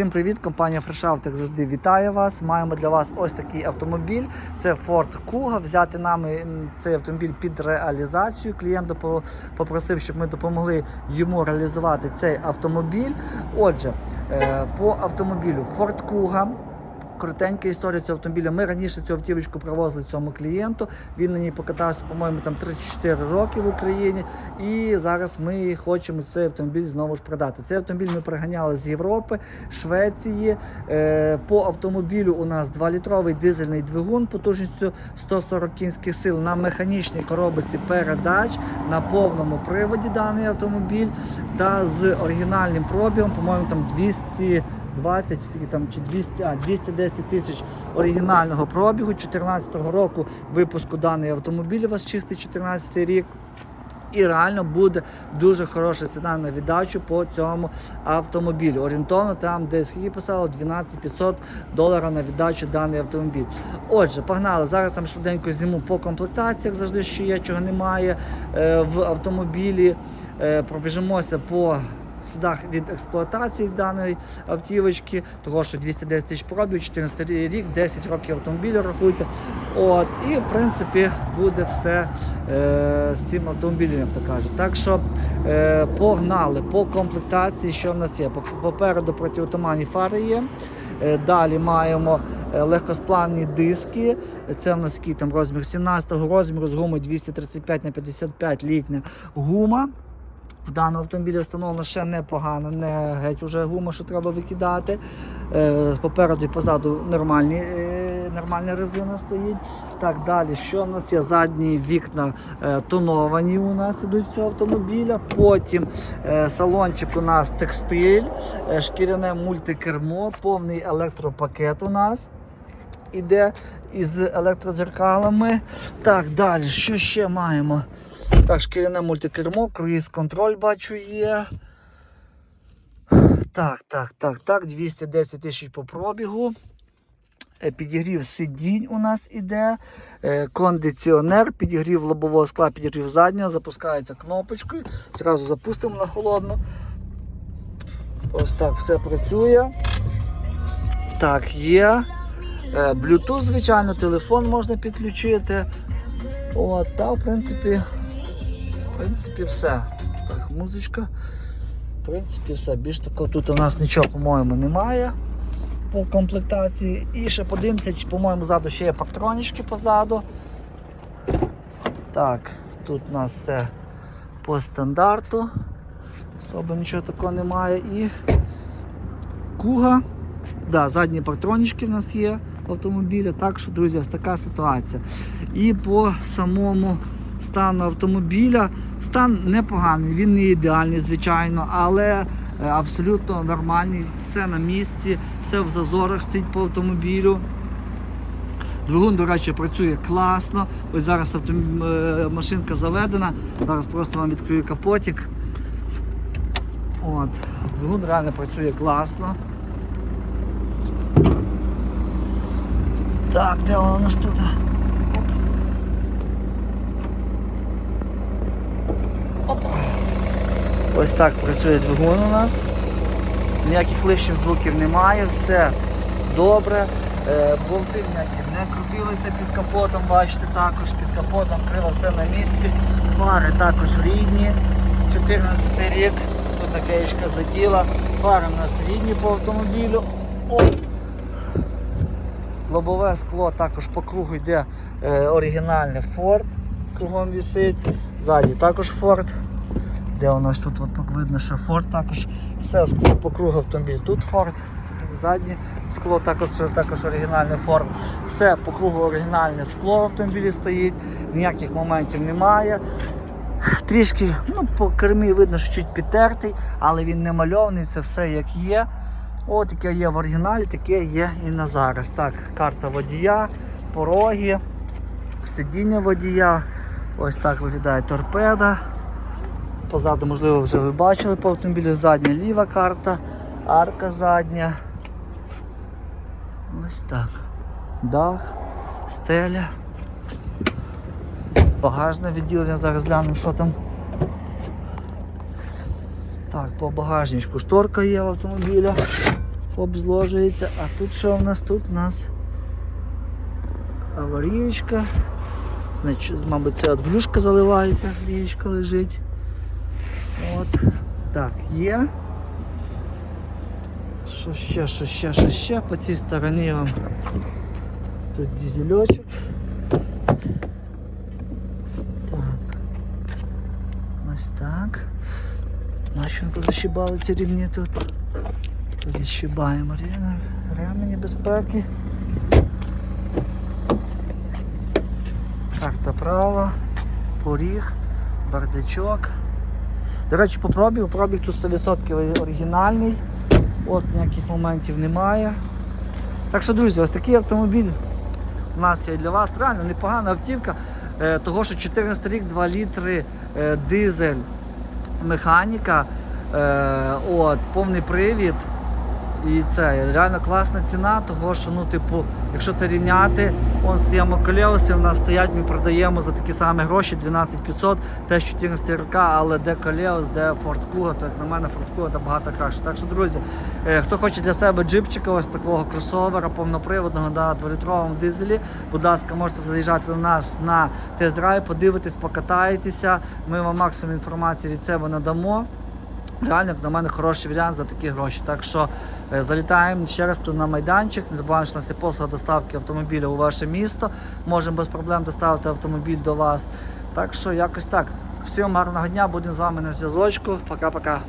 Всім привіт! Компанія FreshOut, як завжди вітає вас. Маємо для вас ось такий автомобіль. Це Ford Kuga. Взяти нами цей автомобіль під реалізацію. Клієнт попросив, щоб ми допомогли йому реалізувати цей автомобіль. Отже, е, по автомобілю Ford Kuga. Коротенька історія цього автомобіля. Ми раніше цю автівочку привозили цьому клієнту. Він на ній покатався, по-моєму, там 34 роки в Україні. І зараз ми хочемо цей автомобіль знову ж продати. Цей автомобіль ми приганяли з Європи, Швеції. Е, По автомобілю у нас 2-літровий дизельний двигун потужністю 140 кінських сил на механічній коробці передач на повному приводі даний автомобіль та з оригінальним пробігом, по-моєму, там 200 20 скільки там чи 200, а, 210 тисяч оригінального пробігу 14-го року випуску даний автомобіль у вас чистий 14 рік. І реально буде дуже хороша ціна на віддачу по цьому автомобілю. Орієнтовно там, де скільки писало, 12 500 доларів на віддачу даний автомобіль. Отже, погнали. Зараз я швиденько зніму по комплектації, як завжди, що є, чого немає е, в автомобілі. Е, пробіжимося по слідах від експлуатації даної автівочки, того що 210 тисяч пробів, 14 рік, 10 років автомобіля рахуйте. От, і в принципі буде все е, з цим автомобілем, як то кажуть. Так що е, погнали по комплектації, що в нас є. Поп- Попереду протиотуманні фари є. Е, Далі маємо е, легкосплавні диски. Це у нас який там розмір 17-го розміру з гумою 235 на 55 літня гума. В даному автомобілі встановлено ще непогано, не геть уже гума, що треба викидати. Е, попереду і позаду нормальні, е, нормальна резина стоїть. Так, далі, що в нас є? Задні вікна е, тоновані у нас ідуть цього автомобіля. Потім салончик у нас текстиль, шкіряне мультикермо, повний електропакет у нас. Іде із електродзеркалами. Так, далі, що ще маємо? Так, шкіряне мультикермо, круїз контроль бачу є. Так, так, так, так, 210 тисяч по пробігу. Е, Підігрів сидінь у нас іде. Е, Кондиціонер, підігрів лобового скла, підігрів заднього, запускається кнопочкою. Зразу запустимо на холодно. Ось так все працює. Так, є. Е, Bluetooth, звичайно, телефон можна підключити. От, та, в принципі, принципі, все. Так, музичка. В принципі, все. Більш такого тут у нас нічого, по-моєму, немає по комплектації. І ще подивимося, чи, по-моєму, ззаду ще є патронічки позаду. Так, тут у нас все по стандарту. Особо нічого такого немає. І куга. Да, задні патронічки в нас є в автомобілі. Так що, друзі, ось така ситуація. І по самому стану автомобіля стан непоганий, він не ідеальний, звичайно, але е, абсолютно нормальний, все на місці, все в зазорах стоїть по автомобілю. Двигун, до речі, працює класно. Ось зараз автом... е, машинка заведена. Зараз просто вам відкрию капотик. От. Двигун реально працює класно. Так, де воно у нас тут? Ось так працює двигун у нас. Ніяких лишніх звуків немає, все добре. Е, Болти ніякі не крутилися під капотом, бачите, також під капотом крила все на місці. Фари також рідні. 14 рік. Тут наклеєчка злетіла. Фари у нас рідні по автомобілю. Лобове скло також по кругу йде е, оригінальне Ford. Кругом висить. Ззаді також Ford. Де у нас тут от, видно, що Ford також все скло по кругу автомобіль. Тут Ford, заднє скло також, також оригінальне Ford. Все по кругу оригінальне скло в автомобілі стоїть, ніяких моментів немає. Трішки ну, по кермі видно, що чуть підтертий, але він не мальований, це все як є. От яке є в оригіналі, таке є і на зараз. Так, карта водія, пороги, сидіння водія. Ось так виглядає торпеда. Позаду, можливо, вже ви бачили по автомобілю задня ліва карта, арка задня. Ось так. Дах, стеля. Багажне відділення, зараз глянемо, що там. Так, по багажничку шторка є в автомобіля. обзложується. А тут що в нас? Тут у нас аварієчка. Значить, мабуть, це от глюшка заливається, глієчка лежить. От. Так, є. Що ще, що ще, що ще? По цій стороні вам тут дізельочок. Так. Ось так. Нащенко защибали ці рівні тут. Відщибаємо ремені- безпеки. Карта права, поріг, бардачок. До речі, по пробіг тут 100% оригінальний. От ніяких моментів немає. Так що, друзі, ось такий автомобіль у нас є для вас. Реально непогана автівка, е, того що 14 рік, 2 літри е, дизель, механіка, е, от, повний привід. І це реально класна ціна, того що, ну, типу, якщо це рівняти, он стоїмо колеоси, в нас стоять, ми продаємо за такі самі гроші 12 500, теж 14 рока, але де колеос, де Ford Kuga, то як на мене Ford Kuga набагато краще. Так що, друзі, е, хто хоче для себе джипчика, ось такого кросовера повноприводного на 2-літровому дизелі, будь ласка, можете заїжджати до нас на тест-драйв, подивитись, покатаєтеся. Ми вам максимум інформації від себе надамо. Реально, як на мене, хороший варіант за такі гроші. Так що е, залітаємо ще раз на майданчик. Не забуваємо, що у нас є послуга доставки автомобіля у ваше місто. Можемо без проблем доставити автомобіль до вас. Так що якось так. Всім гарного дня, будемо з вами на зв'язочку. Пока-пока.